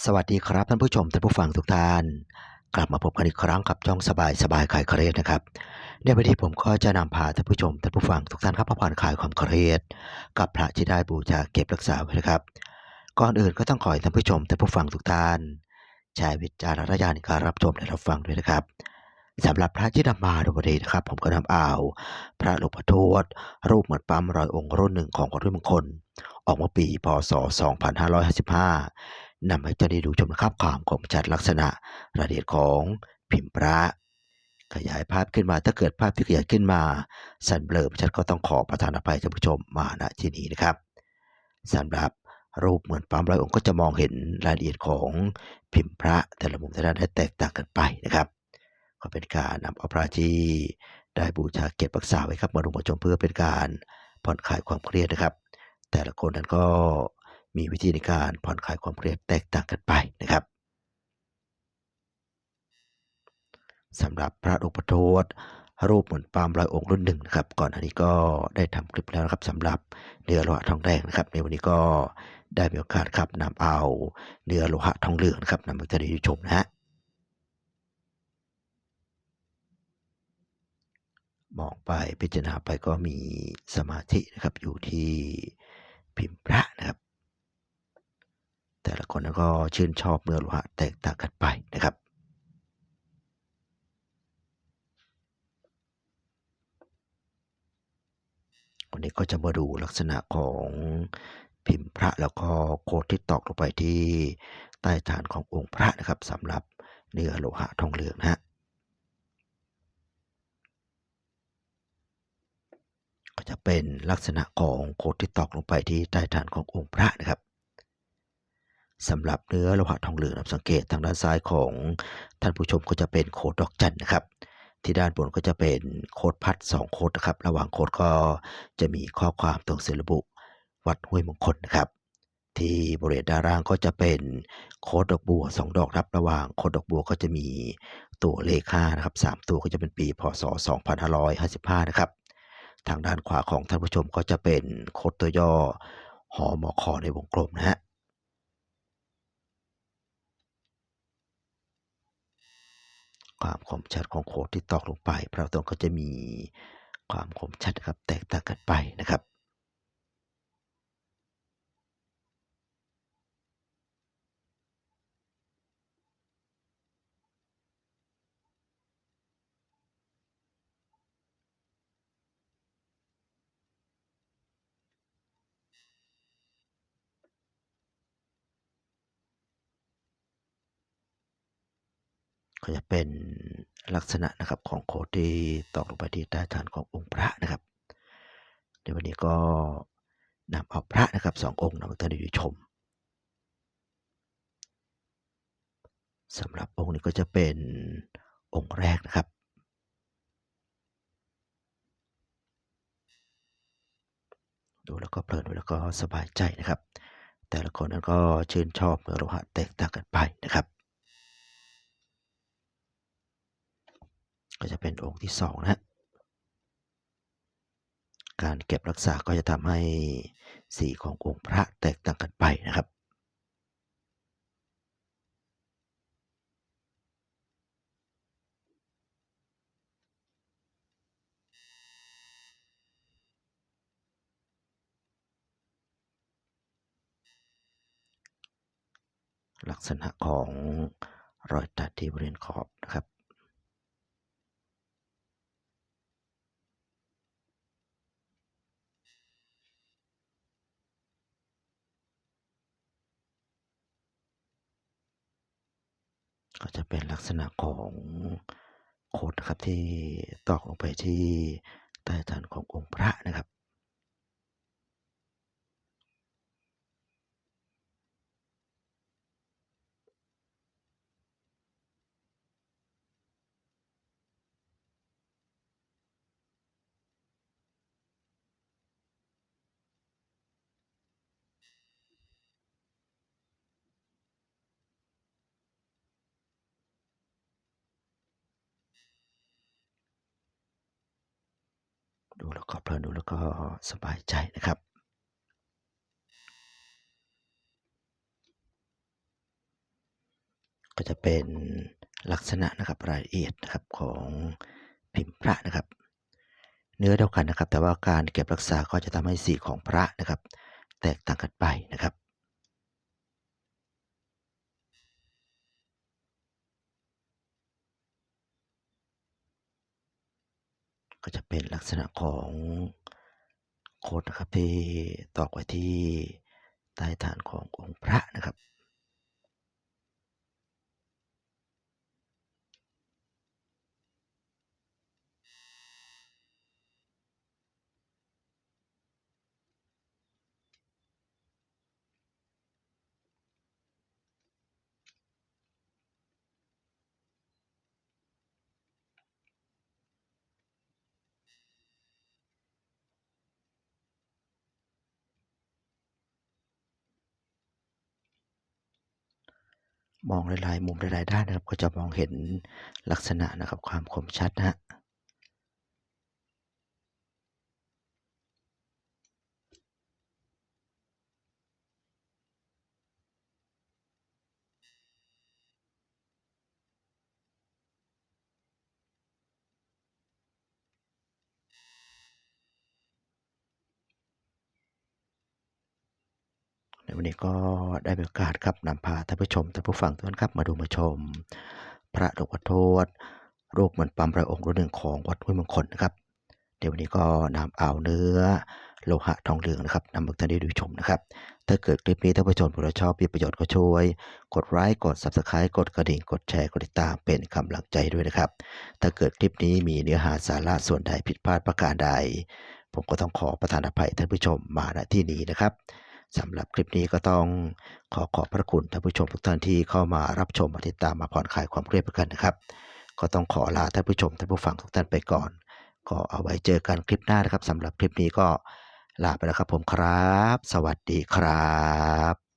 สวัสดีครับท่านผู้ชมท่านผู้ฟังทุกท่าน กลับมาพบกันอีกครั้งกับช่องสบายสบายคลายเครียดนะครับในวันนี้ผมก็จะนำพาท่านผู้ชมท่านผู้ฟังทุกท่านครับมาผ่อนคลายความเครียด กับพระที่ได้บูชาเก็บรักษาไว้นะครับ ก่อนอื่นก็ต้องขอให้ท่านผู้ชมท่านผู้ฟังทุกท่านใช้วิจารณญาณในการรับชมและรับฟังด้วยนะครับสำหรับพระที่นำมาในวันนี้นะครับ ผมก็นำเอาพระหลวงพ่อทวดรูปเหมือนปั๊มรอยองค์รุ่นหนึ่งของวัดห้วยมงคล ออกมื่อปีพศ 2555 นำให้เจ้าได้ดูชมนะครับความคมชัดลักษณะรายละเอียดของพิมพ์พระ ขยายภาพขึ้นมาถ้าเกิดภาพที่ขยายขึ้นมา สันเบลอชัดก็ต้องขอประทานอภัยท่านผู้ชมมาณที่นี้นะครับสำหรับรูปเหมือนปั๊มร้อยองค์ก็จะมองเห็นรายละเอียดของพิมพ์พระแต่ละมุมแต่ละด้านแตกต่างกันไปนะครับ ก็เป็นการนำเอาพระที่ได้บูชาเก็บรักษาไว้ครับมาลงมาชมเพื่อเป็นการผ่อนคลายความเครียดนะครับ แต่ละคนนั้นก็ มีวิธีในการผ่อนคลายความเครียดแตกต่างกันไปนะครับสำหรับพระอุปโทษรูปเหมือนปามลอยองค์รุ่นหนึ่งนะครับ ก่อนอันนี้ก็ได้ทำคลิปแล้วนะครับสำหรับเนื้อโลหะทองแดงนะครับ ในวันนี้ก็ได้มีโอกาสครับนำเอาเนื้อโลหะทองเหลืองนะครับนำมาจะได้ชมนะฮะมองไปพิจารณาไปก็มีสมาธินะครับอยู่ที่พิมพ์พระนะครับ แต่ละคนนั้นก็ชื่นชอบเนื้อโลหะแตกต่างกันไปนะครับวันนี้ก็จะมาดูลักษณะของพิมพ์พระแล้วก็โคดที่ตอกลงไปที่ใต้ฐานขององค์พระนะครับสำหรับเนื้อโลหะทองเหลืองนะฮะก็จะเป็นลักษณะของโคดที่ตอกลงไปที่ใต้ฐานขององค์พระนะครับ สำหรับเนื้อโลหะทองเหลืองนับสังเกตทางด้านซ้ายของท่านผู้ชมก็จะเป็นโคดดอกจันนะครับ ที่ด้านบนก็จะเป็นโคดพัด2โคดนะครับ ระหว่างโคดก็จะมีข้อความตรงเสระบุวัดห้วยมงคลนะครับ ที่บริเวณด้านล่างก็จะเป็นโคดดอกบัว 2 ดอกครับ ระหว่างโคดดอกบัวก็จะมีตัวเลข5นะครับ 3 ตัวก็จะเป็นปีพศ 2555 นะครับ ทางด้านขวาของท่านผู้ชมก็จะเป็นโคดตัวย่อหอมอคอในวงกลมนะฮะ ความคมชัดของโคดที่ตอกลงไปพระตรงก็จะมีความคมชัดนะครับแตกต่างกันไปนะครับ ก็จะเป็นลักษณะนะครับของโคดที่ตอกลงไปที่ใต้ฐานขององค์พระนะครับ ในวันนี้ก็นำเอาพระนะครับสององค์นำมาท่านได้ชมสำหรับองค์นี้ก็จะเป็นองค์แรกนะครับ ดูแล้วก็เพลินดูแล้วก็สบายใจนะครับ แต่ละคนนั้นก็ชื่นชอบเนื้อโลหะแตกต่างกันไปนะครับ ก็จะเป็นองค์ที่สองนะฮะการเก็บรักษาก็จะทำให้สีขององค์พระแตกต่างกันไปนะครับลักษณะของรอยตัดที่บริเวณขอบนะครับ ก็จะเป็นลักษณะของโคดนะครับที่ตอกลงไปที่ใต้ฐานขององค์พระนะครับ ดูแล้วก็เพลินดูแล้วก็สบายใจนะครับก็จะเป็นลักษณะนะครับรายละเอียดนะครับของพิมพ์พระนะครับ เนื้อเดียวกันนะครับ แต่ว่าการเก็บรักษาก็จะทำให้สีของพระนะครับ แตกต่างกันไปนะครับ ก็จะเป็นลักษณะของโคดนะครับที่ตอกไว้ที่ใต้ฐานขององค์พระนะครับ มองหลายๆมุมหลายๆด้านนะครับ ก็จะมองเห็นลักษณะนะครับความคมชัดนะฮะ วันนี้ก็ได้มีโอกาสครับนำพาท่านผู้ชมท่านผู้ฟังทุกท่านครับมาดูมาชม พระหลวงพ่อโทษรูปเหมือนปั๊มพระองค์รุ่นหนึ่งของวัดห้วยมงคลนะครับ เดี๋ยววันนี้ก็นำเอาเนื้อโลหะทองเหลืองนะครับนำมาท่านได้ดูชมนะครับ ถ้าเกิดคลิปนี้ท่านผู้ชมผู้ชอบมีประโยชน์ก็ช่วย กดไลค์กด Subscribe กดกระดิ่งกดแชร์กดติดตามเป็นกำลังใจด้วยนะครับ ถ้าเกิดคลิปนี้มีเนื้อหาสาระส่วนใดผิดพลาดประการใด ผมก็ต้องขอประทานอภัยท่านผู้ชมมาณที่นี้นะครับ สำหรับคลิปนี้ก็ต้องขอขอบพระคุณท่านผู้ชมทุกท่านที่เข้ามารับชมมาติดตามมาผ่อนคลายความเครียดกันนะครับ ก็ต้องขอลาท่านผู้ชมท่านผู้ฟังทุกท่านไปก่อน ก็เอาไว้เจอกันคลิปหน้านะครับสำหรับคลิปนี้ก็ลาไปแล้วครับผมครับ สวัสดีครับ